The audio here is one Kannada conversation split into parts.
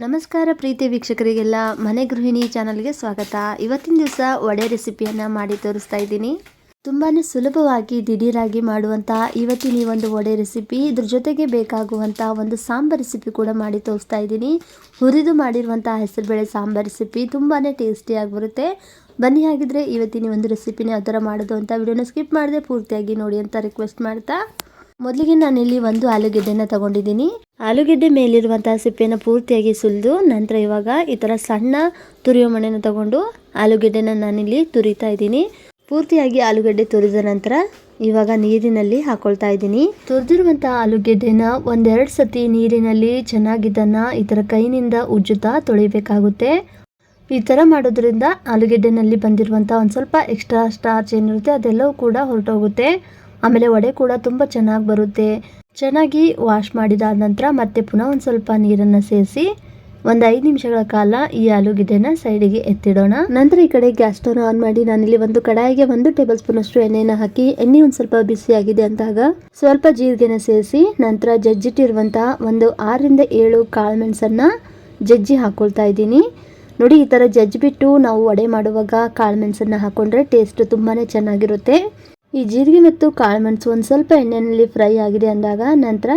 ನಮಸ್ಕಾರ ಪ್ರೀತಿ ವೀಕ್ಷಕರಿಗೆಲ್ಲ, ಮನೆ ಗೃಹಿಣಿ ಚಾನಲ್ಗೆ ಸ್ವಾಗತ. ಇವತ್ತಿನ ದಿವಸ ವಡೆ ರೆಸಿಪಿಯನ್ನು ಮಾಡಿ ತೋರಿಸ್ತಾ ಇದ್ದೀನಿ. ತುಂಬಾ ಸುಲಭವಾಗಿ ದಿಢೀರಾಗಿ ಮಾಡುವಂಥ ಇವತ್ತಿನ ಈ ಒಂದು ವಡೆ ರೆಸಿಪಿ, ಇದ್ರ ಜೊತೆಗೆ ಬೇಕಾಗುವಂಥ ಒಂದು ಸಾಂಬಾರ್ ರೆಸಿಪಿ ಕೂಡ ಮಾಡಿ ತೋರಿಸ್ತಾ ಇದ್ದೀನಿ. ಹುರಿದು ಮಾಡಿರುವಂಥ ಹೆಸರುಬೇಳೆ ಸಾಂಬಾರ್ ರೆಸಿಪಿ ತುಂಬಾ ಟೇಸ್ಟಿಯಾಗಿ ಬರುತ್ತೆ. ಬನ್ನಿ ಹಾಗಿದ್ರೆ ಇವತ್ತಿನ ಒಂದು ರೆಸಿಪಿನ ಯಾವ ಥರ ಮಾಡೋದು ಅಂತ ವಿಡಿಯೋನ ಸ್ಕಿಪ್ ಮಾಡದೆ ಪೂರ್ತಿಯಾಗಿ ನೋಡಿ ಅಂತ ರಿಕ್ವೆಸ್ಟ್ ಮಾಡ್ತಾ. ಮೊದಲಿಗೆ ನಾನಿಲ್ಲಿ ಒಂದು ಆಲೂಗೆಡ್ಡೆನ ತಗೊಂಡಿದ್ದೀನಿ. ಆಲೂಗೆಡ್ಡೆ ಮೇಲಿರುವಂತಹ ಸಿಪ್ಪೆನ ಪೂರ್ತಿಯಾಗಿ ಸುಲಿದು ನಂತರ ಇವಾಗ ಈ ಥರ ಸಣ್ಣ ತುರಿಯೋ ಮಣೆಯನ್ನು ತಗೊಂಡು ಆಲೂಗೆಡ್ಡೆನ ನಾನಿಲ್ಲಿ ತುರಿತಾ ಇದ್ದೀನಿ. ಪೂರ್ತಿಯಾಗಿ ಆಲೂಗೆಡ್ಡೆ ತುರಿದ ನಂತರ ಇವಾಗ ನೀರಿನಲ್ಲಿ ಹಾಕೊಳ್ತಾ ಇದ್ದೀನಿ. ತುರಿದಿರುವಂತಹ ಆಲೂಗೆಡ್ಡೆನ ಒಂದೆರಡು ಸತಿ ನೀರಿನಲ್ಲಿ ಚೆನ್ನಾಗಿದ್ದನ್ನ ಈ ಥರ ಕೈನಿಂದ ಉಜ್ಜುತ್ತಾ ತೊಳಿಬೇಕಾಗುತ್ತೆ ಈ ಥರ ಮಾಡೋದ್ರಿಂದ ಆಲೂಗೆಡ್ಡೆನಲ್ಲಿ ಬಂದಿರುವಂಥ ಒಂದು ಸ್ವಲ್ಪ ಎಕ್ಸ್ಟ್ರಾ ಸ್ಟಾರ್ಚ್ ಏನಿರುತ್ತೆ ಅದೆಲ್ಲವೂ ಕೂಡ ಹೊರಟೋಗುತ್ತೆ. ಆಮೇಲೆ ವಡೆ ಕೂಡ ತುಂಬ ಚೆನ್ನಾಗಿ ಬರುತ್ತೆ. ಚೆನ್ನಾಗಿ ವಾಶ್ ಮಾಡಿದಾದ ನಂತರ ಮತ್ತೆ ಪುನಃ ಒಂದು ಸ್ವಲ್ಪ ನೀರನ್ನು ಸೇರಿಸಿ ಒಂದು ಐದು ನಿಮಿಷಗಳ ಕಾಲ ಈ ಆಲೂಗಿಡ್ಡೆನ ಸೈಡಿಗೆ ಎತ್ತಿಡೋಣ. ನಂತರ ಈ ಕಡೆ ಗ್ಯಾಸ್ ಸ್ಟವ್ ಆನ್ ಮಾಡಿ ನಾನಿಲ್ಲಿ ಒಂದು ಕಡಾಯಿಗೆ ಒಂದು ಟೇಬಲ್ ಸ್ಪೂನ್ ಅಷ್ಟು ಎಣ್ಣೆನ ಹಾಕಿ ಎಣ್ಣೆ ಒಂದು ಸ್ವಲ್ಪ ಬಿಸಿಯಾಗಿದೆ ಅಂದಾಗ ಸ್ವಲ್ಪ ಜೀರಿಗೆನ ಸೇರಿಸಿ ನಂತರ ಜಜ್ಜಿಟ್ಟಿರುವಂತಹ ಒಂದು ಆರರಿಂದ ಏಳು ಕಾಳು ಮೆಣಸನ್ನ ಜಜ್ಜಿ ಹಾಕೊಳ್ತಾ ಇದ್ದೀನಿ. ನೋಡಿ ಈ ಥರ ಜಜ್ಜಿಬಿಟ್ಟು ನಾವು ವಡೆ ಮಾಡುವಾಗ ಕಾಳು ಮೆಣಸನ್ನ ಹಾಕೊಂಡ್ರೆ ಟೇಸ್ಟ್ ತುಂಬಾ ಚೆನ್ನಾಗಿರುತ್ತೆ. ಈ ಜೀರಿಗೆ ಮತ್ತು ಕಾಳುಮೆಣಸು ಒಂದು ಸ್ವಲ್ಪ ಎಣ್ಣೆಯಲ್ಲಿ ಫ್ರೈ ಆಗಿದೆ ಅಂದಾಗ ನಂತರ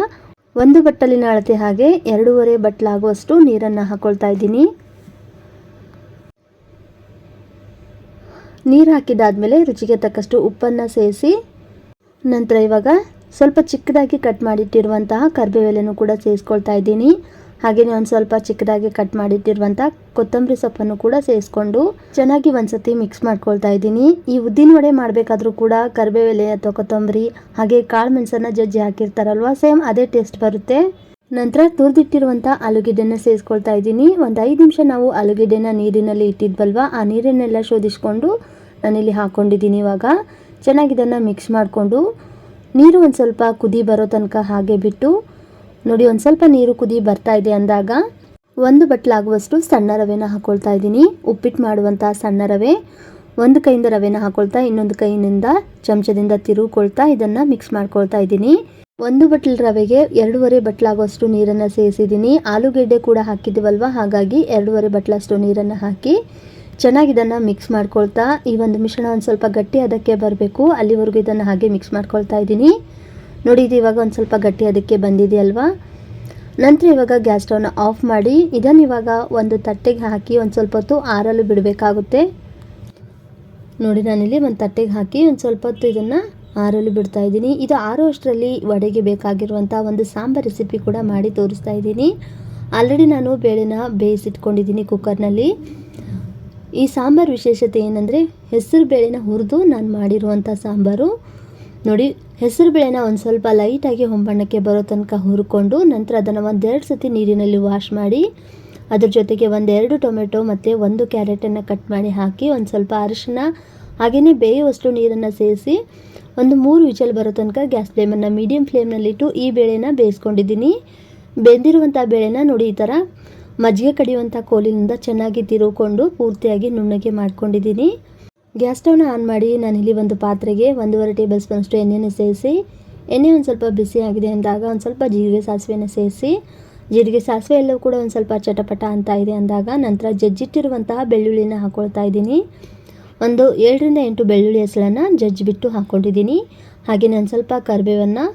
ಒಂದು ಬಟ್ಟಲಿನ ಅಳತೆ ಹಾಗೆ ಎರಡೂವರೆ ಬಟ್ಲಾಗುವಷ್ಟು ನೀರನ್ನು ಹಾಕ್ಕೊಳ್ತಾ ಇದ್ದೀನಿ. ನೀರು ಹಾಕಿದಾದ್ಮೇಲೆ ರುಚಿಗೆ ತಕ್ಕಷ್ಟು ಉಪ್ಪನ್ನು ಸೇರಿಸಿ ನಂತರ ಇವಾಗ ಸ್ವಲ್ಪ ಚಿಕ್ಕದಾಗಿ ಕಟ್ ಮಾಡಿಟ್ಟಿರುವಂತಹ ಕರ್ಬೇವೆಲೆನೂ ಕೂಡ ಸೇರಿಸ್ಕೊಳ್ತಾ ಇದ್ದೀನಿ. ಹಾಗೆಯೇ ಒಂದು ಸ್ವಲ್ಪ ಚಿಕ್ಕದಾಗಿ ಕಟ್ ಮಾಡಿಟ್ಟಿರುವಂಥ ಕೊತ್ತಂಬರಿ ಸೊಪ್ಪನ್ನು ಕೂಡ ಸೇರಿಸ್ಕೊಂಡು ಚೆನ್ನಾಗಿ ಒಂದ್ಸತಿ ಮಿಕ್ಸ್ ಮಾಡ್ಕೊಳ್ತಾ ಇದ್ದೀನಿ. ಈ ಉದ್ದಿನ ವಡೆ ಮಾಡಬೇಕಾದ್ರೂ ಕೂಡ ಕರಿಬೇವೆಲೆ ಅಥವಾ ಕೊತ್ತಂಬರಿ, ಹಾಗೆ ಕಾಳು ಮೆಣಸನ್ನು ಜಜ್ಜಿ ಹಾಕಿರ್ತಾರಲ್ವ, ಸೇಮ್ ಅದೇ ಟೇಸ್ಟ್ ಬರುತ್ತೆ. ನಂತರ ತುರಿದಿಟ್ಟಿರುವಂಥ ಆಲೂಗೆಡ್ಡೆನ ಸೇರಿಸ್ಕೊಳ್ತಾ ಇದ್ದೀನಿ. ಒಂದು ಐದು ನಿಮಿಷ ನಾವು ಆಲೂಗೆಡ್ಡೆನ ನೀರಿನಲ್ಲಿ ಇಟ್ಟಿದ್ವಲ್ವ, ಆ ನೀರನ್ನೆಲ್ಲ ಶೋಧಿಸ್ಕೊಂಡು ನಾನಿಲ್ಲಿ ಹಾಕ್ಕೊಂಡಿದ್ದೀನಿ ಇವಾಗ. ಚೆನ್ನಾಗಿ ಇದನ್ನು ಮಿಕ್ಸ್ ಮಾಡಿಕೊಂಡು ನೀರು ಒಂದು ಸ್ವಲ್ಪ ಕುದಿ ಬರೋ ತನಕ ಹಾಗೆ ಬಿಟ್ಟು ನೋಡಿ, ಒಂದು ಸ್ವಲ್ಪ ನೀರು ಕುದಿ ಬರ್ತಾ ಇದೆ ಅಂದಾಗ ಒಂದು ಬಟ್ಲಾಗುವಷ್ಟು ಸಣ್ಣ ರವೆನ ಹಾಕೊಳ್ತಾ ಇದ್ದೀನಿ. ಉಪ್ಪಿಟ್ಟು ಮಾಡುವಂಥ ಸಣ್ಣ ರವೆ, ಒಂದು ಕೈಯಿಂದ ರವೆನ ಹಾಕೊಳ್ತಾ, ಇನ್ನೊಂದು ಕೈಯಿಂದ ಚಮಚದಿಂದ ತಿರುಗಿಕೊಳ್ತಾ ಇದನ್ನು ಮಿಕ್ಸ್ ಮಾಡ್ಕೊಳ್ತಾ ಇದ್ದೀನಿ. ಒಂದು ಬಟ್ಲ್ ರವೆಗೆ ಎರಡೂವರೆ ಬಟ್ಲಾಗುವಷ್ಟು ನೀರನ್ನು ಸೇರಿಸಿದ್ದೀನಿ. ಆಲೂಗೆಡ್ಡೆ ಕೂಡ ಹಾಕಿದ್ದೀವಲ್ವ? ಹಾಗಾಗಿ ಎರಡೂವರೆ ಬಟ್ಲಷ್ಟು ನೀರನ್ನು ಹಾಕಿ ಚೆನ್ನಾಗಿ ಇದನ್ನು ಮಿಕ್ಸ್ ಮಾಡ್ಕೊಳ್ತಾ ಈ ಒಂದು ಮಿಶ್ರಣ ಒಂದು ಸ್ವಲ್ಪ ಗಟ್ಟಿ ಅದಕ್ಕೆ ಬರಬೇಕು. ಅಲ್ಲಿವರೆಗೂ ಇದನ್ನು ಹಾಗೆ ಮಿಕ್ಸ್ ಮಾಡ್ಕೊಳ್ತಾ ಇದ್ದೀನಿ. ನೋಡಿ, ಇದು ಇವಾಗ ಒಂದು ಸ್ವಲ್ಪ ಗಟ್ಟಿ ಅದಕ್ಕೆ ಬಂದಿದೆಯಲ್ವಾ ನಂತರ ಇವಾಗ ಗ್ಯಾಸ್ ಸ್ಟವ್ನ ಆಫ್ ಮಾಡಿ, ಇದನ್ನು ಇವಾಗ ಒಂದು ತಟ್ಟೆಗೆ ಹಾಕಿ ಒಂದು ಸ್ವಲ್ಪ ಹೊತ್ತು ಆರಲು ಬಿಡಬೇಕಾಗುತ್ತೆ. ನೋಡಿ, ನಾನಿಲ್ಲಿ ಒಂದು ತಟ್ಟೆಗೆ ಹಾಕಿ ಒಂದು ಸ್ವಲ್ಪ ಹೊತ್ತು ಇದನ್ನು ಆರಲು ಬಿಡ್ತಾ ಇದ್ದೀನಿ. ಇದು ಆರೋ ಅಷ್ಟರಲ್ಲಿ ವಡೆಗೆ ಬೇಕಾಗಿರುವಂಥ ಒಂದು ಸಾಂಬಾರ್ ರೆಸಿಪಿ ಕೂಡ ಮಾಡಿ ತೋರಿಸ್ತಾ ಇದ್ದೀನಿ. ಆಲ್ರೆಡಿ ನಾನು ಬೇಳೆನ ಬೇಯಿಸಿಟ್ಕೊಂಡಿದ್ದೀನಿ ಕುಕ್ಕರ್ನಲ್ಲಿ ಈ ಸಾಂಬಾರು ವಿಶೇಷತೆ ಏನಂದರೆ, ಹೆಸರು ಬೇಳೆನ ಹುರಿದು ನಾನು ಮಾಡಿರುವಂಥ ಸಾಂಬಾರು. ನೋಡಿ ಹೆಸರು ಬೇಳೆನ ಒಂದು ಸ್ವಲ್ಪ ಲೈಟಾಗಿ ಹೊಂಬಣ್ಣಕ್ಕೆ ಬರೋ ತನಕ ಹುರ್ಕೊಂಡು ನಂತರ ಅದನ್ನು ಒಂದೆರಡು ಸತಿ ನೀರಿನಲ್ಲಿ ವಾಶ್ ಮಾಡಿ, ಅದ್ರ ಜೊತೆಗೆ ಒಂದೆರಡು ಟೊಮೆಟೊ ಮತ್ತು ಒಂದು ಕ್ಯಾರೆಟನ್ನು ಕಟ್ ಮಾಡಿ ಹಾಕಿ ಒಂದು ಸ್ವಲ್ಪ ಅರಿಶಿನ ಹಾಗೆಯೇ ಬೇಯುವಷ್ಟು ನೀರನ್ನು ಸೇರಿಸಿ ಒಂದು ಮೂರು ವಿಚಲ್ ಬರೋ ತನಕ ಗ್ಯಾಸ್ ಫ್ಲೇಮನ್ನು ಮೀಡಿಯಮ್ ಫ್ಲೇಮ್ನಲ್ಲಿಟ್ಟು ಈ ಬೇಳೆನ ಬೇಯಿಸ್ಕೊಂಡಿದ್ದೀನಿ. ಬೆಂದಿರುವಂಥ ಬೇಳೆನ ನೋಡಿ ಈ ಥರ ಮಜ್ಜಿಗೆ ಕಡಿಯುವಂಥ ಕೋಲಿನಿಂದ ಚೆನ್ನಾಗಿ ತಿರುಕೊಂಡು ಪೂರ್ತಿಯಾಗಿ ನುಣ್ಣಗೆ ಮಾಡ್ಕೊಂಡಿದ್ದೀನಿ. ಗ್ಯಾಸ್ ಸ್ಟವ್ನ ಆನ್ ಮಾಡಿ ನಾನಿಲ್ಲಿ ಒಂದು ಪಾತ್ರೆಗೆ ಒಂದೂವರೆ ಟೇಬಲ್ ಸ್ಪೂನ್ಷ್ಟು ಎಣ್ಣೆನ ಸೇರಿಸಿ, ಎಣ್ಣೆ ಒಂದು ಸ್ವಲ್ಪ ಬಿಸಿ ಆಗಿದೆ ಅಂದಾಗ ಒಂದು ಸ್ವಲ್ಪ ಜೀರಿಗೆ ಸಾಸಿವೆನ ಸೇರಿಸಿ, ಜೀರಿಗೆ ಸಾಸಿವೆ ಎಲ್ಲವೂ ಕೂಡ ಒಂದು ಸ್ವಲ್ಪ ಚಟಪಟ ಅಂತ ಇದೆ ಅಂದಾಗ ನಂತರ ಜಜ್ಜಿಟ್ಟಿರುವಂತಹ ಬೆಳ್ಳುಳ್ಳಿನ ಹಾಕ್ಕೊಳ್ತಾ ಇದ್ದೀನಿ. ಒಂದು ಏಳರಿಂದ ಎಂಟು ಬೆಳ್ಳುಳ್ಳಿ ಹೆಸಳನ್ನು ಜಜ್ಜಿಬಿಟ್ಟು ಹಾಕ್ಕೊಂಡಿದ್ದೀನಿ ಹಾಗೆ ನಾನು ಸ್ವಲ್ಪ ಕರಿಬೇವನ್ನು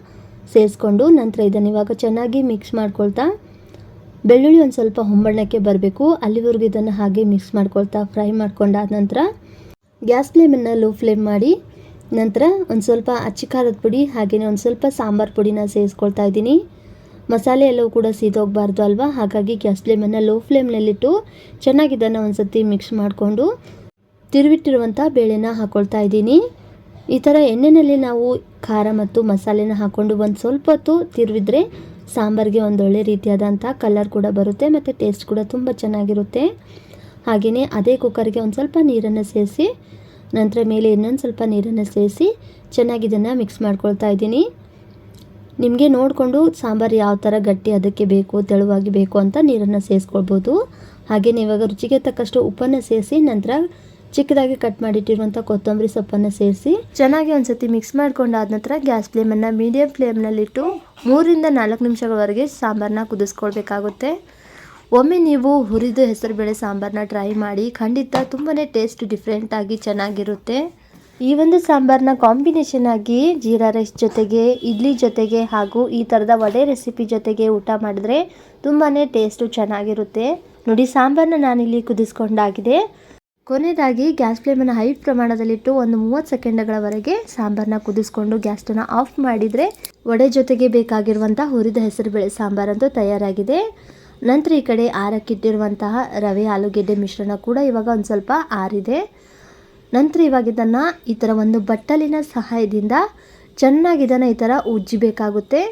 ಸೇರಿಸ್ಕೊಂಡು ನಂತರ ಇದನ್ನು ಇವಾಗ ಚೆನ್ನಾಗಿ ಮಿಕ್ಸ್ ಮಾಡ್ಕೊಳ್ತಾ, ಬೆಳ್ಳುಳ್ಳಿ ಒಂದು ಸ್ವಲ್ಪ ಹೊಂಬಣ್ಣಕ್ಕೆ ಬರಬೇಕು. ಅಲ್ಲಿವರೆಗೂ ಇದನ್ನು ಹಾಗೆ ಮಿಕ್ಸ್ ಮಾಡ್ಕೊಳ್ತಾ ಫ್ರೈ ಮಾಡ್ಕೊಂಡಾದ ನಂತರ ಗ್ಯಾಸ್ ಫ್ಲೇಮನ್ನು ಲೋ ಫ್ಲೇಮ್ ಮಾಡಿ ನಂತರ ಒಂದು ಸ್ವಲ್ಪ ಅಚ್ಚಿ ಖಾರದ ಪುಡಿ ಹಾಗೆಯೇ ಒಂದು ಸ್ವಲ್ಪ ಸಾಂಬಾರು ಪುಡಿನ ಸೇರಿಸ್ಕೊಳ್ತಾ ಇದ್ದೀನಿ. ಮಸಾಲೆ ಎಲ್ಲವೂ ಕೂಡ ಸೀದೋಗಬಾರ್ದು ಅಲ್ವಾ? ಹಾಗಾಗಿ ಗ್ಯಾಸ್ ಫ್ಲೇಮನ್ನು ಲೋ ಫ್ಲೇಮ್ನಲ್ಲಿಟ್ಟು ಚೆನ್ನಾಗಿ ಇದನ್ನು ಒಂದು ಸತಿ ಮಿಕ್ಸ್ ಮಾಡಿಕೊಂಡು ತಿರುವಿಟ್ಟಿರುವಂಥ ಬೇಳೆನ ಹಾಕ್ಕೊಳ್ತಾ ಇದ್ದೀನಿ. ಈ ಥರ ಎಣ್ಣೆಯಲ್ಲಿ ನಾವು ಖಾರ ಮತ್ತು ಮಸಾಲೆನ ಹಾಕ್ಕೊಂಡು ಒಂದು ಸ್ವಲ್ಪ ಹೊತ್ತು ತಿರುವಿದ್ರೆ ಸಾಂಬಾರಿಗೆ ಒಂದೊಳ್ಳೆ ರೀತಿಯಾದಂಥ ಕಲರ್ ಕೂಡ ಬರುತ್ತೆ ಮತ್ತು ಟೇಸ್ಟ್ ಕೂಡ ತುಂಬ ಚೆನ್ನಾಗಿರುತ್ತೆ. ಹಾಗೆಯೇ ಅದೇ ಕುಕ್ಕರ್ಗೆ ಒಂದು ಸ್ವಲ್ಪ ನೀರನ್ನು ಸೇರಿಸಿ, ನಂತರ ಮೇಲೆ ಇನ್ನೊಂದು ಸ್ವಲ್ಪ ನೀರನ್ನು ಸೇರಿಸಿ ಚೆನ್ನಾಗಿ ಇದನ್ನು ಮಿಕ್ಸ್ ಮಾಡ್ಕೊಳ್ತಾ ಇದ್ದೀನಿ. ನಿಮಗೆ ನೋಡಿಕೊಂಡು ಸಾಂಬಾರು ಯಾವ ಥರ ಗಟ್ಟಿ ಅದಕ್ಕೆ ಬೇಕು, ತೆಳುವಾಗಿ ಬೇಕು ಅಂತ ನೀರನ್ನು ಸೇರಿಸ್ಕೊಳ್ಬೋದು. ಹಾಗೆಯೇ ಇವಾಗ ರುಚಿಗೆ ತಕ್ಕಷ್ಟು ಉಪ್ಪನ್ನು ಸೇರಿಸಿ, ನಂತರ ಚಿಕ್ಕದಾಗಿ ಕಟ್ ಮಾಡಿಟ್ಟಿರುವಂಥ ಕೊತ್ತಂಬರಿ ಸೊಪ್ಪನ್ನು ಸೇರಿಸಿ ಚೆನ್ನಾಗಿ ಒಂದ್ಸತಿ ಮಿಕ್ಸ್ ಮಾಡ್ಕೊಂಡಾದ ನಂತರ ಗ್ಯಾಸ್ ಫ್ಲೇಮನ್ನು ಮೀಡಿಯಂ ಫ್ಲೇಮ್ನಲ್ಲಿಟ್ಟು ಮೂರಿಂದ ನಾಲ್ಕು ನಿಮಿಷಗಳವರೆಗೆ ಸಾಂಬಾರನ್ನ ಕುದಿಸ್ಕೊಳ್ಬೇಕಾಗುತ್ತೆ. ಒಮ್ಮೆ ನೀವು ಹುರಿದು ಹೆಸರುಬೇಳೆ ಸಾಂಬಾರನ್ನ ಟ್ರೈ ಮಾಡಿ, ಖಂಡಿತ ತುಂಬಾ ಟೇಸ್ಟ್ ಡಿಫ್ರೆಂಟಾಗಿ ಚೆನ್ನಾಗಿರುತ್ತೆ. ಈ ಒಂದು ಸಾಂಬಾರನ್ನ ಕಾಂಬಿನೇಷನ್ ಆಗಿ ಜೀರಾ ರೈಸ್ ಜೊತೆಗೆ, ಇಡ್ಲಿ ಜೊತೆಗೆ ಹಾಗೂ ಈ ಥರದ ವಡೆ ರೆಸಿಪಿ ಜೊತೆಗೆ ಊಟ ಮಾಡಿದ್ರೆ ತುಂಬಾ ಟೇಸ್ಟು ಚೆನ್ನಾಗಿರುತ್ತೆ. ನೋಡಿ ಸಾಂಬಾರನ್ನ ನಾನಿಲ್ಲಿ ಕುದಿಸ್ಕೊಂಡಾಗಿದೆ. ಕೊನೆಯದಾಗಿ ಗ್ಯಾಸ್ ಫ್ಲೇಮನ್ನು ಹೈ ಪ್ರಮಾಣದಲ್ಲಿಟ್ಟು ಒಂದು ಮೂವತ್ತು ಸೆಕೆಂಡ್ಗಳವರೆಗೆ ಸಾಂಬಾರನ್ನ ಕುದಿಸ್ಕೊಂಡು ಗ್ಯಾಸ್ಟನ್ನು ಆಫ್ ಮಾಡಿದರೆ, ವಡೆ ಜೊತೆಗೆ ಬೇಕಾಗಿರುವಂಥ ಹುರಿದ ಹೆಸರುಬೇಳೆ ಸಾಂಬಾರಂತೂ ತಯಾರಾಗಿದೆ. ನಂತರ ಈ ಕಡೆ ಆರಕ್ಕಿಟ್ಟಿರುವಂತಹ ರವೆ, ಆಲೂಗೆಡ್ಡೆ ಮಿಶ್ರಣ ಕೂಡ ಇವಾಗ ಒಂದು ಸ್ವಲ್ಪ ಆರಿದೆ. ನಂತರ ಇವಾಗ ಇದನ್ನು ಈ ಥರ ಒಂದು ಬಟ್ಟಲಿನ ಸಹಾಯದಿಂದ ಚೆನ್ನಾಗಿ ಇದನ್ನು ಈ ಥರ ಉಜ್ಜಿಬೇಕಾಗುತ್ತೆ.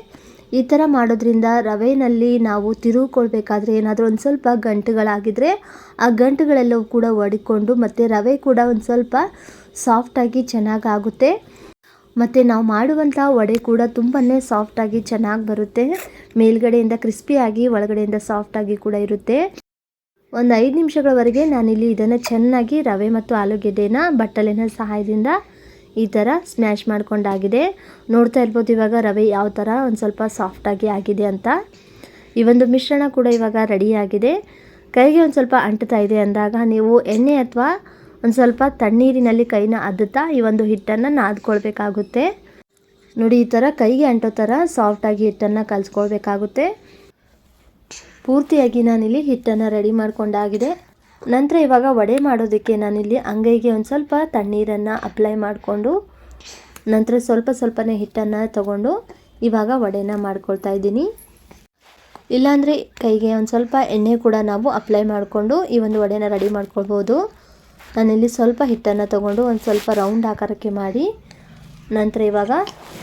ಈ ಥರ ಮಾಡೋದ್ರಿಂದ ರವೆಯಲ್ಲಿ ನಾವು ತಿರುವುಕೊಳ್ಬೇಕಾದ್ರೆ ಏನಾದರೂ ಒಂದು ಸ್ವಲ್ಪ ಗಂಟುಗಳಾಗಿದ್ದರೆ ಆ ಗಂಟುಗಳೆಲ್ಲವೂ ಕೂಡ ಒಡಿಕೊಂಡು ಮತ್ತು ರವೆ ಕೂಡ ಒಂದು ಸ್ವಲ್ಪ ಸಾಫ್ಟಾಗಿ ಚೆನ್ನಾಗಾಗುತ್ತೆ. ಮತ್ತು ನಾವು ಮಾಡುವಂಥ ವಡೆ ಕೂಡ ತುಂಬಾ ಸಾಫ್ಟಾಗಿ ಚೆನ್ನಾಗಿ ಬರುತ್ತೆ. ಮೇಲ್ಗಡೆಯಿಂದ ಕ್ರಿಸ್ಪಿಯಾಗಿ ಒಳಗಡೆಯಿಂದ ಸಾಫ್ಟಾಗಿ ಕೂಡ ಇರುತ್ತೆ. ಒಂದು ಐದು ನಿಮಿಷಗಳವರೆಗೆ ನಾನಿಲ್ಲಿ ಇದನ್ನು ಚೆನ್ನಾಗಿ ರವೆ ಮತ್ತು ಆಲೂಗೆಡ್ಡೆನ ಬಟ್ಟಲಿನ ಸಹಾಯದಿಂದ ಈ ಥರ ಸ್ಮ್ಯಾಶ್ ಮಾಡ್ಕೊಂಡಾಗಿದೆ. ನೋಡ್ತಾ ಇರ್ಬೋದು ಇವಾಗ ರವೆ ಯಾವ ಥರ ಒಂದು ಸ್ವಲ್ಪ ಸಾಫ್ಟಾಗಿ ಆಗಿದೆ ಅಂತ. ಈ ಒಂದು ಮಿಶ್ರಣ ಕೂಡ ಇವಾಗ ರೆಡಿಯಾಗಿದೆ ಕೈಗೆ ಒಂದು ಸ್ವಲ್ಪ ಅಂಟ್ತಾ ಇದೆ ಅಂದಾಗ ನೀವು ಎಣ್ಣೆ ಅಥವಾ ಒಂದು ಸ್ವಲ್ಪ ತಣ್ಣೀರಿನಲ್ಲಿ ಕೈನ ಅದ್ದುತ್ತಾ ಈ ಒಂದು ಹಿಟ್ಟನ್ನು ನಾದ್ಕೊಳ್ಬೇಕಾಗುತ್ತೆ. ನೋಡಿ, ಈ ಥರ ಕೈಗೆ ಅಂಟೋ ಥರ ಸಾಫ್ಟಾಗಿ ಹಿಟ್ಟನ್ನು ಕಲಿಸ್ಕೊಳ್ಬೇಕಾಗುತ್ತೆ. ಪೂರ್ತಿಯಾಗಿ ನಾನಿಲ್ಲಿ ಹಿಟ್ಟನ್ನು ರೆಡಿ ಮಾಡಿಕೊಂಡಾಗಿದೆ ನಂತರ ಇವಾಗ ವಡೆ ಮಾಡೋದಕ್ಕೆ ನಾನಿಲ್ಲಿ ಅಂಗೈಗೆ ಒಂದು ಸ್ವಲ್ಪ ತಣ್ಣೀರನ್ನು ಅಪ್ಲೈ ಮಾಡಿಕೊಂಡು, ನಂತರ ಸ್ವಲ್ಪ ಸ್ವಲ್ಪನೇ ಹಿಟ್ಟನ್ನು ತಗೊಂಡು ಇವಾಗ ವಡೆನ ಮಾಡ್ಕೊಳ್ತಾ ಇದ್ದೀನಿ. ಇಲ್ಲಾಂದರೆ ಕೈಗೆ ಒಂದು ಸ್ವಲ್ಪ ಎಣ್ಣೆ ಕೂಡ ನಾವು ಅಪ್ಲೈ ಮಾಡಿಕೊಂಡು ಈ ಒಂದು ವಡೆನ ರೆಡಿ ಮಾಡ್ಕೊಳ್ಬೋದು. ನಾನಿಲ್ಲಿ ಸ್ವಲ್ಪ ಹಿಟ್ಟನ್ನು ತಗೊಂಡು ಒಂದು ಸ್ವಲ್ಪ ರೌಂಡ್ ಆಕಾರಕ್ಕೆ ಮಾಡಿ, ನಂತರ ಇವಾಗ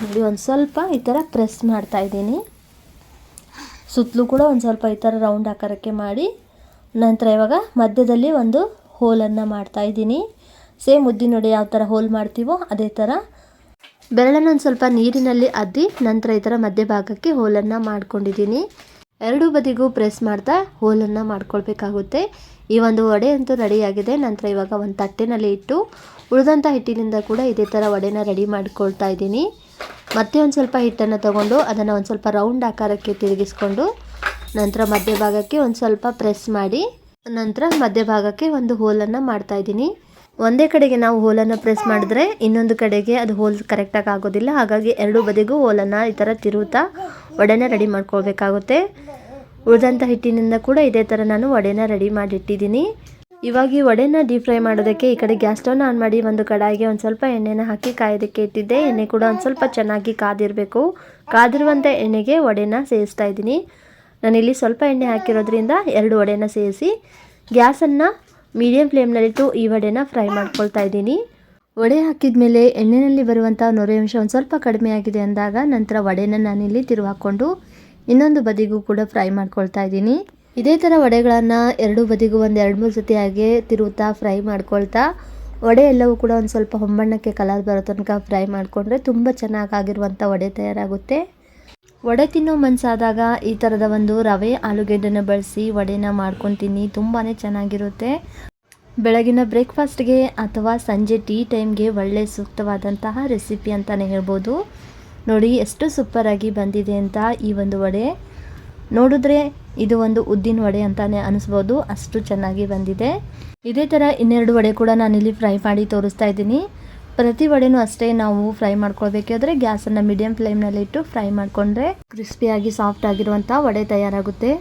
ನೋಡಿ ಒಂದು ಸ್ವಲ್ಪ ಈ ಥರ ಪ್ರೆಸ್ ಮಾಡ್ತಾ ಇದ್ದೀನಿ. ಸುತ್ತಲೂ ಕೂಡ ಒಂದು ಸ್ವಲ್ಪ ಈ ಥರ ರೌಂಡ್ ಆಕಾರಕ್ಕೆ ಮಾಡಿ, ನಂತರ ಇವಾಗ ಮಧ್ಯದಲ್ಲಿ ಒಂದು ಹೋಲನ್ನು ಮಾಡ್ತಾ ಇದ್ದೀನಿ. ಸೇಮ್ ನೋಡಿ ಯಾವ ಥರ ಹೋಲ್ ಮಾಡ್ತೀವೋ ಅದೇ ಥರ ಬೆರಳನ್ನು ಒಂದು ಸ್ವಲ್ಪ ನೀರಿನಲ್ಲಿ ಅದ್ದಿ, ನಂತರ ಈ ಥರ ಮಧ್ಯಭಾಗಕ್ಕೆ ಹೋಲನ್ನು ಮಾಡ್ಕೊಂಡಿದ್ದೀನಿ. ಎರಡೂ ಬದಿಗೂ ಪ್ರೆಸ್ ಮಾಡ್ತಾ ಹೋಲನ್ನು ಮಾಡ್ಕೊಳ್ಬೇಕಾಗುತ್ತೆ. ಈ ಒಂದು ವಡೆ ಅಂತೂ ರೆಡಿಯಾಗಿದೆ. ನಂತರ ಇವಾಗ ಒಂದು ತಟ್ಟೆನಲ್ಲಿ ಇಟ್ಟು ಉಳಿದಂಥ ಹಿಟ್ಟಿನಿಂದ ಕೂಡ ಇದೇ ಥರ ವಡೆನ ರೆಡಿ ಮಾಡ್ಕೊಳ್ತಾ ಇದ್ದೀನಿ. ಮತ್ತೆ ಒಂದು ಸ್ವಲ್ಪ ಹಿಟ್ಟನ್ನು ತಗೊಂಡು ಅದನ್ನು ಒಂದು ಸ್ವಲ್ಪ ರೌಂಡ್ ಆಕಾರಕ್ಕೆ ತಿರುಗಿಸ್ಕೊಂಡು ನಂತರ ಮಧ್ಯಭಾಗಕ್ಕೆ ಒಂದು ಸ್ವಲ್ಪ ಪ್ರೆಸ್ ಮಾಡಿ ನಂತರ ಮಧ್ಯಭಾಗಕ್ಕೆ ಒಂದು ಹೋಲನ್ನು ಮಾಡ್ತಾ ಇದ್ದೀನಿ. ಒಂದೇ ಕಡೆಗೆ ನಾವು ಹೋಲನ್ನು ಪ್ರೆಸ್ ಮಾಡಿದ್ರೆ ಇನ್ನೊಂದು ಕಡೆಗೆ ಅದು ಹೋಲ್ ಕರೆಕ್ಟಾಗಿ ಆಗೋದಿಲ್ಲ. ಹಾಗಾಗಿ ಎರಡು ಬದಿಗೂ ಹೋಲನ್ನು ಈ ಥರ ತಿರುವುತ್ತಾ ವಡೆನ ರೆಡಿ ಮಾಡ್ಕೊಳ್ಬೇಕಾಗುತ್ತೆ. ಉಳಿದಂಥ ಹಿಟ್ಟಿನಿಂದ ಕೂಡ ಇದೇ ಥರ ನಾನು ವಡೆನ ರೆಡಿ ಮಾಡಿಟ್ಟಿದ್ದೀನಿ. ಇವಾಗ ಈ ವಡೆನ ಡೀಪ್ ಫ್ರೈ ಮಾಡೋದಕ್ಕೆ ಈ ಕಡೆ ಗ್ಯಾಸ್ ಸ್ಟವ್ನ ಆನ್ ಮಾಡಿ ಒಂದು ಕಡಾಯಿಗೆ ಒಂದು ಸ್ವಲ್ಪ ಎಣ್ಣೆನ ಹಾಕಿ ಕಾಯೋದಕ್ಕೆ ಇಟ್ಟಿದ್ದೆ. ಎಣ್ಣೆ ಕೂಡ ಒಂದು ಸ್ವಲ್ಪ ಚೆನ್ನಾಗಿ ಕಾದಿರಬೇಕು. ಕಾದಿರುವಂಥ ಎಣ್ಣೆಗೆ ವಡೆನ ಸೇರಿಸ್ತಾ ಇದ್ದೀನಿ. ನಾನಿಲ್ಲಿ ಸ್ವಲ್ಪ ಎಣ್ಣೆ ಹಾಕಿರೋದ್ರಿಂದ ಎರಡು ವಡೆನ ಸೇರಿಸಿ ಗ್ಯಾಸನ್ನು ಮೀಡಿಯಂ ಫ್ಲೇಮ್ನಲ್ಲಿಟ್ಟು ಈ ವಡೆನ ಫ್ರೈ ಮಾಡ್ಕೊಳ್ತಾ ಇದ್ದೀನಿ. ವಡೆ ಹಾಕಿದ ಮೇಲೆ ಎಣ್ಣೆಯಲ್ಲಿ ಬರುವಂಥ ನೊರೆ ಅಂಶ ಒಂದು ಸ್ವಲ್ಪ ಕಡಿಮೆ ಆಗಿದೆ ಅಂದಾಗ ನಂತರ ವಡೆನ ನಾನಿಲ್ಲಿ ತಿರುವು ಹಾಕ್ಕೊಂಡು ಇನ್ನೊಂದು ಬದಿಗೂ ಕೂಡ ಫ್ರೈ ಮಾಡ್ಕೊಳ್ತಾ ಇದ್ದೀನಿ. ಇದೇ ಥರ ವಡೆಗಳನ್ನು ಎರಡು ಬದಿಗೂ ಒಂದು ಎರಡು ಮೂರು ಸತಿ ಹಾಗೆ ತಿರುವುತ್ತಾ ಫ್ರೈ ಮಾಡ್ಕೊಳ್ತಾ, ವಡೆ ಎಲ್ಲವೂ ಕೂಡ ಒಂದು ಸ್ವಲ್ಪ ಹೊಂಬಣ್ಣಕ್ಕೆ ಕಲರ್ ಬರೋ ತನಕ ಫ್ರೈ ಮಾಡಿಕೊಂಡ್ರೆ ತುಂಬ ಚೆನ್ನಾಗಿರುವಂಥ ವಡೆ ತಯಾರಾಗುತ್ತೆ. ವಡೆ ತಿನ್ನೋ ಮನಸ್ಸಾದಾಗ ಈ ಥರದ ಒಂದು ರವೆ ಆಲೂಗೆಡ್ಡೆನ ಬಳಸಿ ವಡೆನ ಮಾಡ್ಕೊತೀನಿ ತುಂಬಾ ಚೆನ್ನಾಗಿರುತ್ತೆ. ಬೆಳಗಿನ ಬ್ರೇಕ್ಫಾಸ್ಟ್ಗೆ ಅಥವಾ ಸಂಜೆ ಟೀ ಟೈಮ್ಗೆ ಒಳ್ಳೆ ಸೂಕ್ತವಾದಂತಹ ರೆಸಿಪಿ ಅಂತಲೇ ಹೇಳ್ಬೋದು. ನೋಡಿ, ಎಷ್ಟು ಸೂಪರಾಗಿ ಬಂದಿದೆ ಅಂತ ಈ ಒಂದು ವಡೆ. ನೋಡಿದ್ರೆ ಇದು ಒಂದು ಉದ್ದಿನ ವಡೆ ಅಂತಾನೆ ಅನಿಸ್ಬೋದು, ಅಷ್ಟು ಚೆನ್ನಾಗಿ ಬಂದಿದೆ. ಇದೇ ಥರ ಇನ್ನೆರಡು ವಡೆ ಕೂಡ ನಾನಿಲ್ಲಿ ಫ್ರೈ ಮಾಡಿ ತೋರಿಸ್ತಾ ಇದ್ದೀನಿ. ಪ್ರತಿ ವಡೆನೂ ಅಷ್ಟೇ ನಾವು ಫ್ರೈ ಮಾಡ್ಕೊಳ್ಬೇಕಾದ್ರೆ ಗ್ಯಾಸನ್ನು ಮೀಡಿಯಂ ಫ್ಲೇಮ್ನಲ್ಲಿ ಇಟ್ಟು ಫ್ರೈ ಮಾಡಿಕೊಂಡ್ರೆ ಕ್ರಿಸ್ಪಿಯಾಗಿ ಸಾಫ್ಟ್ ಆಗಿರುವಂಥ ವಡೆ ತಯಾರಾಗುತ್ತೆ.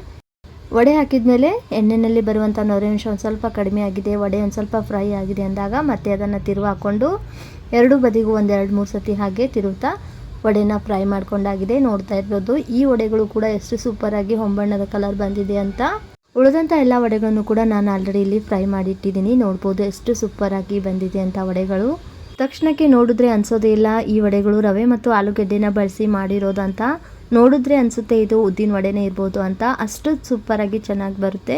ವಡೆ ಹಾಕಿದ್ಮೇಲೆ ಎಣ್ಣೆಯಲ್ಲಿ ಬರುವಂಥ ನೊರೆಂಶ ಒಂದು ಸ್ವಲ್ಪ ಕಡಿಮೆ ಆಗಿದೆ. ವಡೆ ಒಂದು ಸ್ವಲ್ಪ ಫ್ರೈ ಆಗಿದೆ ಅಂದಾಗ ಮತ್ತೆ ಅದನ್ನು ತಿರುವು ಹಾಕ್ಕೊಂಡು ಎರಡು ಬದಿಗೂ ಒಂದೆರಡು ಮೂರು ಸತಿ ಹಾಗೆ ತಿರುವುತ್ತಾ ವಡೆನ ಫ್ರೈ ಮಾಡ್ಕೊಂಡಾಗಿದೆ. ನೋಡ್ತಾ ಇರ್ಬೋದು ಈ ವಡೆಗಳು ಕೂಡ ಎಷ್ಟು ಸೂಪರ್ ಆಗಿ ಹೊಂಬಣ್ಣದ ಕಲರ್ ಬಂದಿದೆ ಅಂತ. ಉಳಿದಂಥ ಎಲ್ಲ ವಡೆಗಳನ್ನು ಕೂಡ ನಾನು ಆಲ್ರೆಡಿ ಇಲ್ಲಿ ಫ್ರೈ ಮಾಡಿಟ್ಟಿದ್ದೀನಿ. ನೋಡ್ಬೋದು ಎಷ್ಟು ಸೂಪರಾಗಿ ಬಂದಿದೆ ಅಂತ ವಡೆಗಳು. ತಕ್ಷಣಕ್ಕೆ ನೋಡಿದ್ರೆ ಅನ್ಸೋದೇ ಇಲ್ಲ, ಈ ವಡೆಗಳು ರವೆ ಮತ್ತು ಆಲೂಗಡ್ಡೆನ ಬಳಸಿ ಮಾಡಿರೋದು ಅಂತ. ನೋಡಿದ್ರೆ ಅನಿಸುತ್ತೆ ಇದು ಉದ್ದಿನ ವಡೆನೇ ಇರ್ಬೋದು ಅಂತ. ಅಷ್ಟು ಸೂಪರಾಗಿ ಚೆನ್ನಾಗಿ ಬರುತ್ತೆ.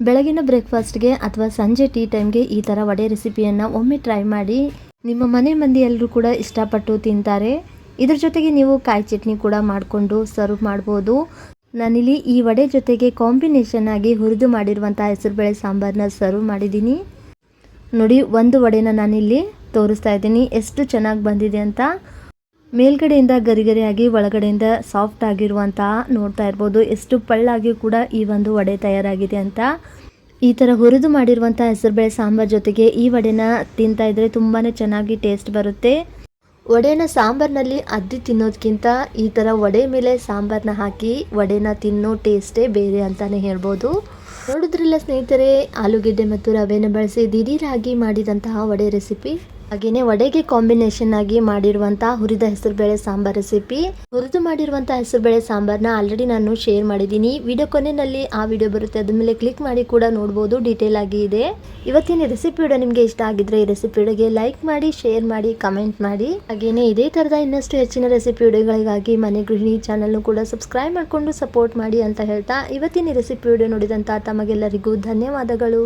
ಬೆಳಗಿನ ಬ್ರೇಕ್ಫಾಸ್ಟ್ಗೆ ಅಥವಾ ಸಂಜೆ ಟೀ ಟೈಮ್ಗೆ ಈ ಥರ ವಡೆ ರೆಸಿಪಿಯನ್ನು ಒಮ್ಮೆ ಟ್ರೈ ಮಾಡಿ. ನಿಮ್ಮ ಮನೆ ಮಂದಿ ಎಲ್ಲರೂ ಕೂಡ ಇಷ್ಟಪಟ್ಟು ತಿಂತಾರೆ. ಇದ್ರ ಜೊತೆಗೆ ನೀವು ಕಾಯಿ ಚಟ್ನಿ ಕೂಡ ಮಾಡಿಕೊಂಡು ಸರ್ವ್ ಮಾಡ್ಬೋದು. ನಾನಿಲ್ಲಿ ಈ ವಡೆ ಜೊತೆಗೆ ಕಾಂಬಿನೇಷನ್ ಆಗಿ ಹುರಿದು ಮಾಡಿರುವಂಥ ಹೆಸರುಬೇಳೆ ಸಾಂಬಾರನ್ನ ಸರ್ವ್ ಮಾಡಿದ್ದೀನಿ. ನೋಡಿ, ಒಂದು ವಡೆನ ನಾನಿಲ್ಲಿ ತೋರಿಸ್ತಾ ಇದ್ದೀನಿ. ಎಷ್ಟು ಚೆನ್ನಾಗಿ ಬಂದಿದೆ ಅಂತ. ಮೇಲ್ಗಡೆಯಿಂದ ಗರಿಗರಿಯಾಗಿ ಒಳಗಡೆಯಿಂದ ಸಾಫ್ಟ್ ಆಗಿರುವಂತಹ ನೋಡ್ತಾ ಇರ್ಬೋದು. ಎಷ್ಟು ಪಳ್ಳಾಗಿ ಕೂಡ ಈ ಒಂದು ವಡೆ ತಯಾರಾಗಿದೆ ಅಂತ. ಈ ಥರ ಹುರಿದು ಮಾಡಿರುವಂಥ ಹೆಸರುಬೇಳೆ ಸಾಂಬಾರ್ ಜೊತೆಗೆ ಈ ವಡೆನ ತಿಂತಾ ಇದ್ರೆ ತುಂಬಾ ಚೆನ್ನಾಗಿ ಟೇಸ್ಟ್ ಬರುತ್ತೆ. ವಡೆನ ಸಾಂಬಾರ್ನಲ್ಲಿ ಅದ್ದಿ ತಿನ್ನೋದಕ್ಕಿಂತ ಈ ಥರ ವಡೆ ಮೇಲೆ ಸಾಂಬಾರನ್ನ ಹಾಕಿ ವಡೆನ ತಿನ್ನೋ ಟೇಸ್ಟೇ ಬೇರೆ ಅಂತಲೇ ಹೇಳ್ಬೋದು. ನೋಡಿದ್ರಲ್ಲ ಸ್ನೇಹಿತರೆ, ಆಲೂಗೆಡ್ಡೆ ಮತ್ತು ರವೆನ ಬಳಸಿ ದಿಢೀರಾಗಿ ಮಾಡಿದಂತಹ ವಡೆ ರೆಸಿಪಿ? ಹಾಗೇನೆ ವಡೆಗೆ ಕಾಂಬಿನೇಷನ್ ಆಗಿ ಮಾಡಿರುವಂತಹ ಹುರಿದ ಹೆಸರುಬೇಳೆ ಸಾಂಬಾರ್ ರೆಸಿಪಿ ಹುರಿದು ಮಾಡಿರುವಂತಹ ಹೆಸರುಬೇಳೆ ಸಾಂಬಾರ್ನ ಆಲ್ರೆಡಿ ನಾನು ಶೇರ್ ಮಾಡಿದ್ದೀನಿ. ವಿಡಿಯೋ ಕೊನೆಯಲ್ಲಿ ಆ ವಿಡಿಯೋ ಬರುತ್ತೆ, ಅದ್ರ ಮೇಲೆ ಕ್ಲಿಕ್ ಮಾಡಿ ಕೂಡ ನೋಡ್ಬೋದು ಡೀಟೇಲ್ ಆಗಿ ಇದೆ. ಇವತ್ತಿನ ರೆಸಿಪಿ ವಿಡಿಯೋ ನಿಮಗೆ ಇಷ್ಟ ಆಗಿದ್ರೆ ಈ ರೆಸಿಪಿ ವಿಡಿಯೋಗೆ ಲೈಕ್ ಮಾಡಿ ಶೇರ್ ಮಾಡಿ ಕಮೆಂಟ್ ಮಾಡಿ. ಹಾಗೇನೆ ಇದೇ ತರದ ಇನ್ನಷ್ಟು ಹೆಚ್ಚಿನ ರೆಸಿಪಿ ವಿಡಿಯೋಗಳಿಗಾಗಿ ಮನೆ ಗೃಹಿಣಿ ಚಾನಲ್ನು ಕೂಡ ಸಬ್ಸ್ಕ್ರೈಬ್ ಮಾಡಿಕೊಂಡು ಸಪೋರ್ಟ್ ಮಾಡಿ ಅಂತ ಹೇಳ್ತಾ ಇವತ್ತಿನ ರೆಸಿಪಿ ವಿಡಿಯೋ ನೋಡಿದಂತ ತಮಗೆಲ್ಲರಿಗೂ ಧನ್ಯವಾದಗಳು.